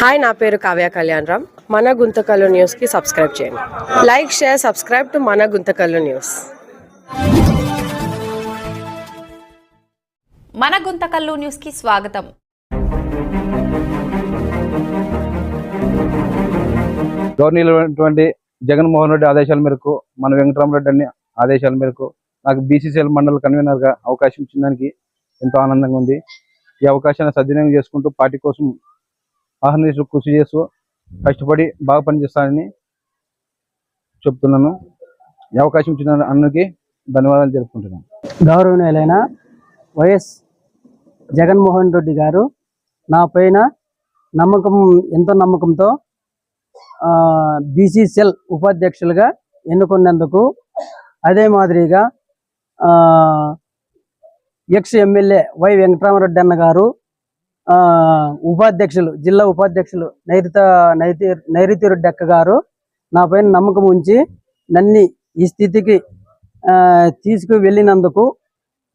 Hi నా పేరు కావ్య కళ్యాణ్ రామ్. మన గుంతకల్లు న్యూస్కి సబ్స్క్రైబ్ చేయండి. లైక్ షేర్ సబ్స్క్రైబ్ టు మన గుంతకల్లు న్యూస్. మన గుంతకల్లు న్యూస్కి స్వాగతం. గవర్నీలైనటువంటి జగన్మోహన్ రెడ్డి ఆదేశాల మేరకు మన వెంకటరామరెడ్డి అన్ని ఆదేశాల మేరకు నాకు బీసీసీఎల్ మండల కన్వీనర్గా అవకాశం ఇచ్చిన దానికి ఎంతో ఆనందంగా ఉంది. ఈ అవకాశాన్ని సద్వినియోగం చేసుకుంటూ పార్టీ కోసం ఆహ్వానిస్తూ కృషి చేస్తూ కష్టపడి బాగా పనిచేస్తానని చెప్తున్నాను. ఈ అవకాశం ఇచ్చిన అన్నకి ధన్యవాదాలు తెలుపుకుంటున్నాను. గౌరవనీయులైన వైఎస్ జగన్మోహన్ రెడ్డి గారు నా పైన నమ్మకం ఎంతో నమ్మకంతో బీసీసీఎల్ ఉపాధ్యక్షులుగా ఎన్నుకున్నందుకు అదే మాదిరిగా ఎక్స్ ఎమ్మెల్యే వై వెంకటరామరెడ్డి అన్న గారు ఉపాధ్యక్షులు జిల్లా ఉపాధ్యక్షులు నైరుత నైతి నైరుతి రెడ్డి అక్క గారు నా పైన నమ్మకం ఉంచి నన్ని ఈ స్థితికి తీసుకువెళ్ళినందుకు తీసుకు వెళ్ళినందుకు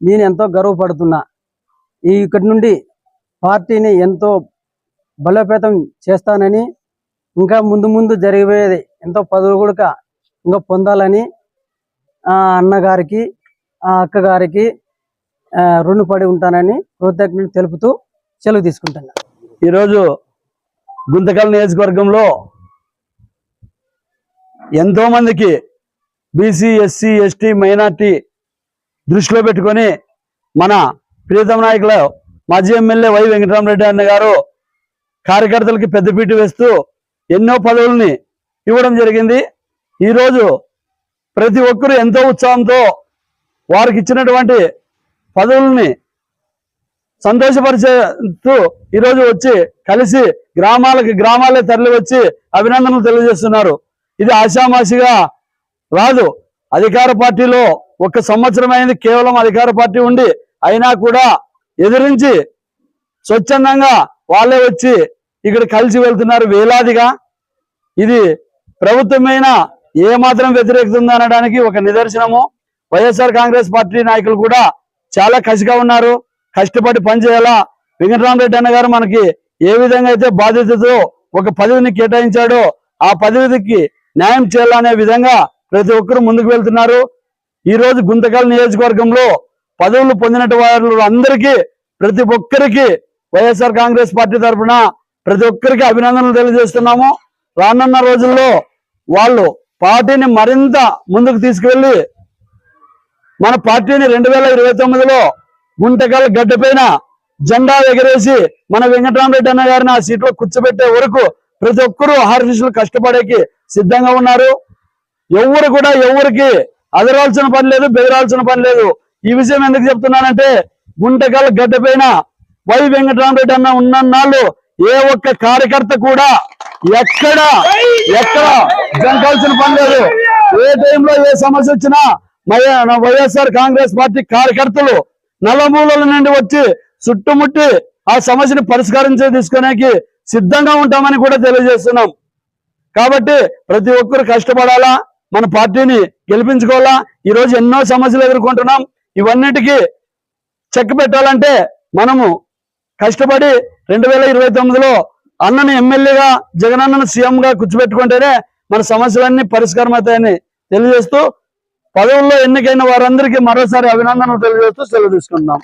నేను ఎంతో గర్వపడుతున్నా. ఈ ఇక్కడి నుండి పార్టీని ఎంతో బలోపేతం చేస్తానని ఇంకా ముందు ముందు జరిగేది ఎంతో పదవి ఇంకా పొందాలని అన్నగారికి ఆ అక్కగారికి రుణపడి ఉంటానని కృతజ్ఞతలు తెలుపుతూ సెలవు తీసుకుంటున్నా. ఈరోజు గుంతకల్ నియోజకవర్గంలో ఎంతో మందికి బీసీ ఎస్సీ ఎస్టీ మైనార్టీ దృష్టిలో పెట్టుకొని మన ప్రియతమ నాయకులు మాజీ ఎమ్మెల్యే వై వెంకటరామరెడ్డి అన్న గారు కార్యకర్తలకి పెద్దపీట వేస్తూ ఎన్నో పదవుల్ని ఇవ్వడం జరిగింది. ఈరోజు ప్రతి ఒక్కరూ ఎంతో ఉత్సాహంతో వారికి ఇచ్చినటువంటి పదవుల్ని సంతోషపరిచేస్తూ ఈరోజు వచ్చి కలిసి గ్రామాలకి గ్రామాలే తరలి వచ్చి అభినందనలు తెలియజేస్తున్నారు. ఇది ఆశామాషిగా రాదు. అధికార పార్టీలో ఒక సంవత్సరం అయింది కేవలం అధికార పార్టీ ఉండి అయినా కూడా ఎదిరించి స్వచ్ఛందంగా వాళ్ళే వచ్చి ఇక్కడ కలిసి వెళ్తున్నారు వేలాదిగా. ఇది ప్రభుత్వమైన ఏ మాత్రం వ్యతిరేకత అనడానికి ఒక నిదర్శనము. వైఎస్ఆర్ కాంగ్రెస్ పార్టీ నాయకులు కూడా చాలా కసిగా ఉన్నారు. కష్టపడి పనిచేయాలా? వెంకటరామరెడ్డి అన్న గారు మనకి ఏ విధంగా అయితే బాధ్యతతో ఒక పదవిని కేటాయించాడో ఆ పదవికి న్యాయం చేయాలనే విధంగా ప్రతి ఒక్కరు ముందుకు వెళ్తున్నారు. ఈ రోజు గుంతకల్ నియోజకవర్గంలో పదవులు పొందిన వారు అందరికీ ప్రతి ఒక్కరికి వైఎస్ఆర్ కాంగ్రెస్ పార్టీ తరఫున ప్రతి ఒక్కరికి అభినందనలు తెలియజేస్తున్నాము. రానున్న రోజుల్లో వాళ్ళు పార్టీని మరింత ముందుకు తీసుకువెళ్ళి మన పార్టీని రెండు వేల ఇరవై తొమ్మిదిలో గుంటకల్ గడ్డపైన జెండా ఎగరేసి మన వెంకటరామరెడ్డి అన్న గారిని ఆ సీట్లో కూర్చోబెట్టే వరకు ప్రతి ఒక్కరూ ఆర్టిస్టులు కష్టపడేకి సిద్ధంగా ఉన్నారు. ఎవరు కూడా ఎవరికి అదరాల్సిన పని లేదు బెదరాల్సిన పని లేదు. ఈ విషయం ఎందుకు చెప్తున్నానంటే గుంటకల్ గడ్డపైన వై వెంకటరామరెడ్డి అన్న ఉన్నన్నాళ్ళు ఏ ఒక్క కార్యకర్త కూడా ఎక్కడ ఎక్కడ జంకాల్సిన పని లేదు. ఏ టైంలో ఏ సమస్య వచ్చినా వైఎస్ఆర్ కాంగ్రెస్ పార్టీ కార్యకర్తలు నలమూలల నుండి వచ్చి చుట్టుముట్టి ఆ సమస్యని పరిష్కరించే తీసుకోడానికి సిద్ధంగా ఉంటామని కూడా తెలియజేస్తున్నాం. కాబట్టి ప్రతి ఒక్కరు కష్టపడాలా మన పార్టీని గెలిపించుకోవాలా ఈ రోజు ఎన్నో సమస్యలు ఎదుర్కొంటున్నాం. ఇవన్నిటికీ చెక్ పెట్టాలంటే మనము కష్టపడి రెండు వేల ఇరవై తొమ్మిదిలో అన్నని ఎమ్మెల్యేగా జగనన్నను సీఎం గా కూర్చోబెట్టుకుంటేనే మన సమస్యలన్నీ పరిష్కారం అవుతాయని తెలియజేస్తూ పదవుల్లో ఎన్నికైన వారందరికీ మరోసారి అభినందనలు తెలియజేస్తూ సెలవు తీసుకుంటున్నాం.